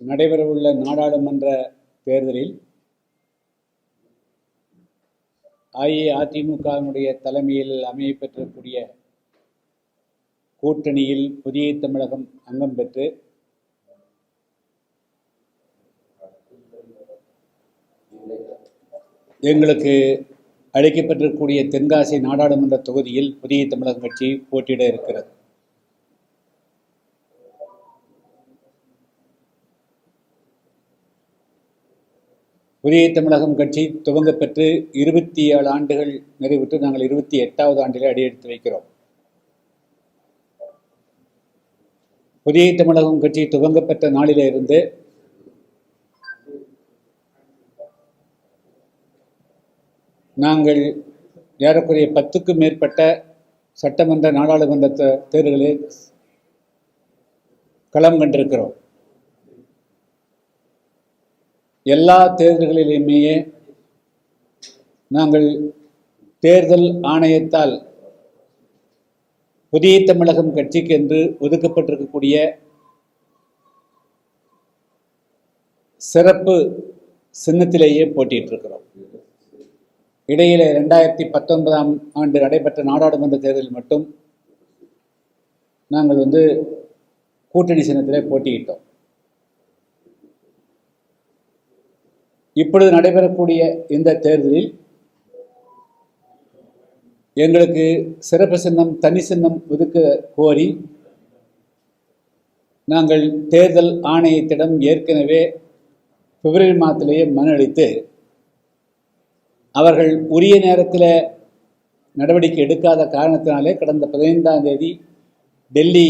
நடைபெறவுள்ள நாடாளுமன்ற தேர்தலில் அஇஅதிமுகவினுடைய தலைமையில் அமையப்பெற்றக்கூடிய கூட்டணியில் புதிய தமிழகம் அங்கம் பெற்று எங்களுக்கு அளிக்கப்பட்டிருக்கக்கூடிய தென்காசி நாடாளுமன்ற தொகுதியில் புதிய தமிழகம் கட்சி போட்டியிட இருக்கிறது. புதிய தமிழகம் கட்சி துவங்கப் பெற்று இருபத்தி ஏழு ஆண்டுகள் நிறைவுற்று நாங்கள் இருபத்தி எட்டாவது ஆண்டிலே அடியெடுத்து வைக்கிறோம். புதிய தமிழகம் கட்சி துவங்கப் பெற்ற நாளிலே இருந்து நாங்கள் ஏறக்குறைய பத்துக்கும் மேற்பட்ட சட்டமன்ற நாடாளுமன்ற தேர்தலில் தேர்தல்களில் களம் கண்டிருக்கிறோம். எல்லா தேர்தல்களிலுமே நாங்கள் தேர்தல் ஆணையத்தால் புதிய தமிழகம் கட்சிக்கு என்று ஒதுக்கப்பட்டிருக்கக்கூடிய சிறப்பு சின்னத்திலேயே போட்டியிட்டிருக்கிறோம். இடையில ரெண்டாயிரத்தி பத்தொன்பதாம் ஆண்டு நடைபெற்ற நாடாளுமன்ற தேர்தலில் மட்டும் நாங்கள் வந்து கூட்டணி சின்னத்திலே போட்டியிட்டோம். இப்பொழுது நடைபெறக்கூடிய இந்த தேர்தலில் எங்களுக்கு சிறப்பு சின்னம் தனி சின்னம் ஒதுக்க கோரி நாங்கள் தேர்தல் ஆணையத்திடம் ஏற்கனவே பிப்ரவரி மாதத்திலேயே மனு அளித்து அவர்கள் உரிய நேரத்தில் நடவடிக்கை எடுக்காத காரணத்தினாலே கடந்த பதினைந்தாம் தேதி டெல்லி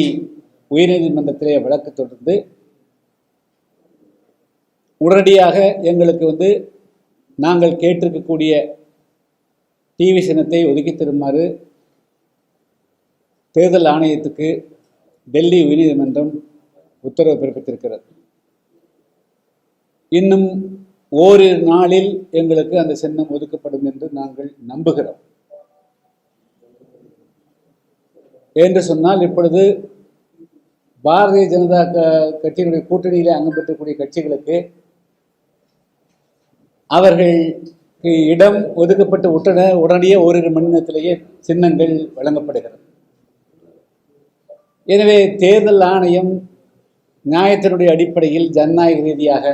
உயர்நீதிமன்றத்திலே வழக்கு தொடர்ந்து உடனடியாக எங்களுக்கு வந்து நாங்கள் கேட்டிருக்கக்கூடிய டிவி சின்னத்தை ஒதுக்கி தருமாறு தேர்தல் ஆணையத்துக்கு டெல்லி உயர்நீதிமன்றம் உத்தரவு பிறப்பித்திருக்கிறது. இன்னும் ஓரிரு நாளில் எங்களுக்கு அந்த சின்னம் ஒதுக்கப்படும் என்று நாங்கள் நம்புகிறோம். என்று சொன்னால் இப்பொழுது பாரதிய ஜனதா க- கட்சியினுடைய கூட்டணியிலே அங்கம் பெற்றக்கூடிய கட்சிகளுக்கு அவர்களுக்கு இடம் ஒதுக்கப்பட்டு உடனே உடனடியே ஓரிரு மணி நேரத்திலேயே சின்னங்கள் வழங்கப்படுகிறது. எனவே தேர்தல் ஆணையம் நியாயத்தினுடைய அடிப்படையில் ஜனநாயக ரீதியாக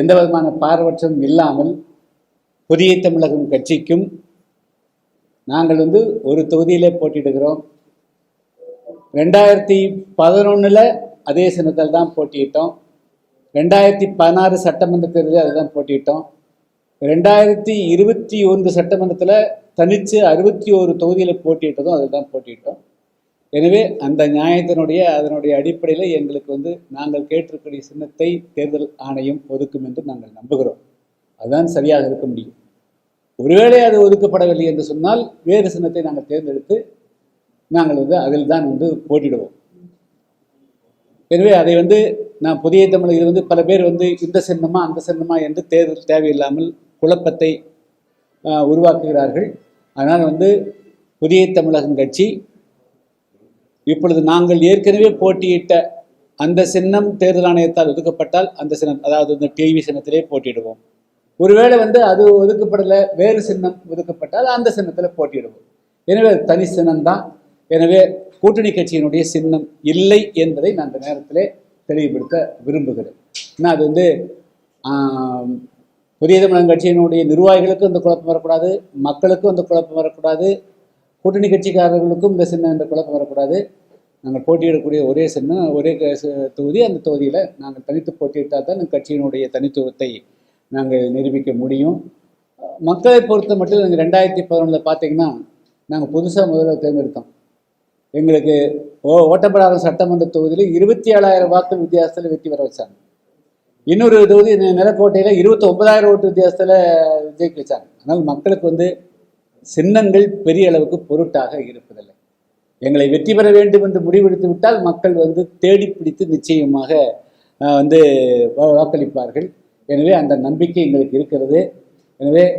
எந்த விதமான பாரபட்சம் இல்லாமல் புதிய தமிழகம் கட்சிக்கும் நாங்கள் வந்து ஒரு தொகுதியிலே போட்டியிடுகிறோம். ரெண்டாயிரத்தி பதினொன்றில் அதே சின்னத்தில் தான் போட்டியிட்டோம். ரெண்டாயிரத்தி பதினாறு சட்டமன்ற தேர்தலில் அதுதான் போட்டியிட்டோம். ரெண்டாயிரத்தி இருபத்தி ஒன்று சட்டமன்றத்தில் தனித்து அறுபத்தி ஒரு தொகுதியில் போட்டியிட்டதும் அதில் தான் போட்டியிட்டோம். எனவே அந்த நியாயத்தினுடைய அதனுடைய அடிப்படையில் எங்களுக்கு வந்து நாங்கள் கேட்டிருக்கக்கூடிய சின்னத்தை தேர்தல் ஆணையம் ஒதுக்கும் என்று நாங்கள் நம்புகிறோம். அதுதான் சரியாக இருக்க முடியும். ஒருவேளை அது ஒதுக்கப்படவில்லை என்று சொன்னால் வேறு சின்னத்தை நாங்கள் தேர்ந்தெடுத்து நாங்கள் வந்து அதில் தான் வந்து போட்டிடுவோம். எனவே அதை வந்து நான் புதிய தமிழ் இது வந்து பல பேர் வந்து இந்த சின்னமா அந்த சின்னமா என்று தேர்தல் தேவையில்லாமல் குழப்பத்தை உருவாக்குகிறார்கள். அதனால் வந்து புதிய தமிழகம் கட்சி இப்பொழுது நாங்கள் ஏற்கனவே போட்டியிட்ட அந்த சின்னம் தேர்தல் ஆணையத்தால் ஒதுக்கப்பட்டால் அந்த சின்னம் அதாவது இந்த டிவி சின்னத்திலே போட்டியிடுவோம். ஒருவேளை வந்து அது ஒதுக்கப்படலை வேறு சின்னம் ஒதுக்கப்பட்டால் அந்த சின்னத்தில் போட்டியிடுவோம். எனவே அது தனி சின்னம்தான். எனவே கூட்டணி கட்சியினுடைய சின்னம் இல்லை என்பதை நான் அந்த நேரத்திலே தெளிவுபடுத்த விரும்புகிறேன். ஏன்னா அது வந்து புதிய தமிழகம் கட்சியினுடைய நிர்வாகிகளுக்கும் இந்த குழப்பம் வரக்கூடாது மக்களுக்கும் இந்த குழப்பம் வரக்கூடாது கூட்டணி கட்சிக்காரர்களுக்கும் இந்த சின்ன இந்த குழப்பம் வரக்கூடாது. நாங்கள் போட்டியிடக்கூடிய ஒரே சின்ன ஒரே க- தொகுதி அந்த தொகுதியில் நாங்கள் தனித்து போட்டியிட்டால் தான் கட்சியினுடைய தனித்துவத்தை நாங்கள் நிரூபிக்க முடியும். மக்களை பொறுத்த மட்டும் நாங்கள் ரெண்டாயிரத்தி பதினொன்றில் பார்த்தீங்கன்னா நாங்கள் புதுசாக முதல்ல தேர்ந்தெடுத்தோம். எங்களுக்கு ஓ ஓட்டப்படாத சட்டமன்ற தொகுதியில் இருபத்தி ஏழாயிரம் வாக்கு வித்தியாசத்தில் வெற்றி பெற வச்சாங்க. இன்னொரு தொகுதி நிலக்கோட்டையில் இருபத்தி ஒன்பதாயிரம் ஓட்டு வித்தியாசத்தில் ஜெயிக்க வச்சாங்க. அதனால் மக்களுக்கு வந்து சின்னங்கள் பெரிய அளவுக்கு பொருட்டாக இருப்பதில்லை. எங்களை வெற்றி பெற வேண்டும் என்று முடிவெடுத்து விட்டால் மக்கள் வந்து தேடி பிடித்து நிச்சயமாக வந்து வா- வாக்களிப்பார்கள். எனவே அந்த நம்பிக்கை எங்களுக்கு இருக்கிறது. எனவே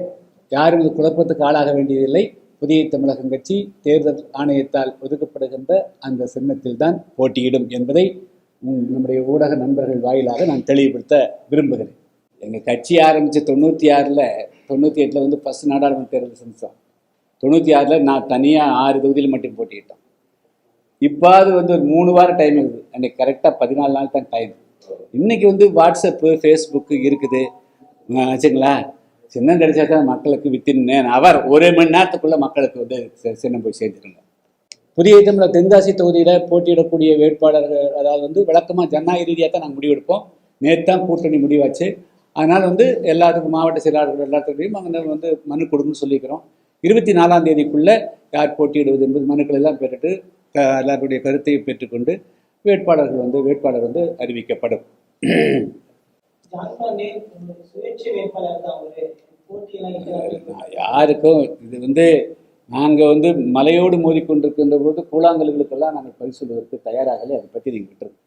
யாரும் இது குழப்பத்துக்கு ஆளாக வேண்டியதில்லை. புதிய தமிழகம் கட்சி தேர்தல் ஆணையத்தால் ஒதுக்கப்படுகின்ற அந்த சின்னத்தில் தான் போட்டியிடும் என்பதை உம் நம்முடைய ஊடக நண்பர்கள் வாயிலாக நான் தெளிவுபடுத்த விரும்புகிறேன். எங்கள் கட்சி ஆரம்பித்த தொண்ணூற்றி ஆறில் தொண்ணூற்றி எட்டில் வந்து ஃபஸ்ட் நாடாளுமன்ற தேர்தல் செஞ்சோம் தொண்ணூற்றி ஆறில் நான் தனியாக ஆறு தொகுதியில் மட்டும் போட்டியிட்டோம். இப்பாவது வந்து ஒரு மூணு வாரம் டைம் இருக்குது. அன்றைக்கி கரெக்டாக பதினாலு நாள் தான் டைம் இன்னைக்கு வந்து வாட்ஸ்அப்பு ஃபேஸ்புக்கு இருக்குது. வச்சுங்களா சின்னம் கிடைச்சா தான் மக்களுக்கு வித்தின் அவர் ஒரு மணி நேரத்துக்குள்ள மக்களுக்கு வந்து சி- சின்னம் போய் சேர்ந்துருங்க. புதிய தமிழர் தென்காசி தொகுதியில் போட்டியிடக்கூடிய வேட்பாளர்கள் அதாவது வந்து வழக்கமாக ஜனநாயக ரீதியாக தான் நாங்கள் முடிவெடுப்போம். நேற்று தான் கூட்டணி முடிவாச்சு. அதனால் வந்து எல்லாத்துக்கும் மாவட்ட செயலாளர்கள் எல்லாத்துக்கிட்டையும் அங்கே வந்து மனு கொடுங்கன்னு சொல்லிக்கிறோம். இருபத்தி நாலாம் தேதிக்குள்ளே யார் போட்டியிடுவது என்பது மனுக்கள் எல்லாம் பெற்றுட்டு எல்லாருடைய கருத்தையும் பெற்றுக்கொண்டு வேட்பாளர்கள் வந்து வேட்பாளர் வந்து அறிவிக்கப்படும். யாருக்கும் இது வந்து நாங்கள் வந்து மலையோடு மோதிக்கொண்டிருக்கின்ற போது கூழாங்கல்களுக்கெல்லாம் நாங்கள் பரிசு தயாராகலை. அதை பற்றி நீங்கள் விட்டுருக்கோம்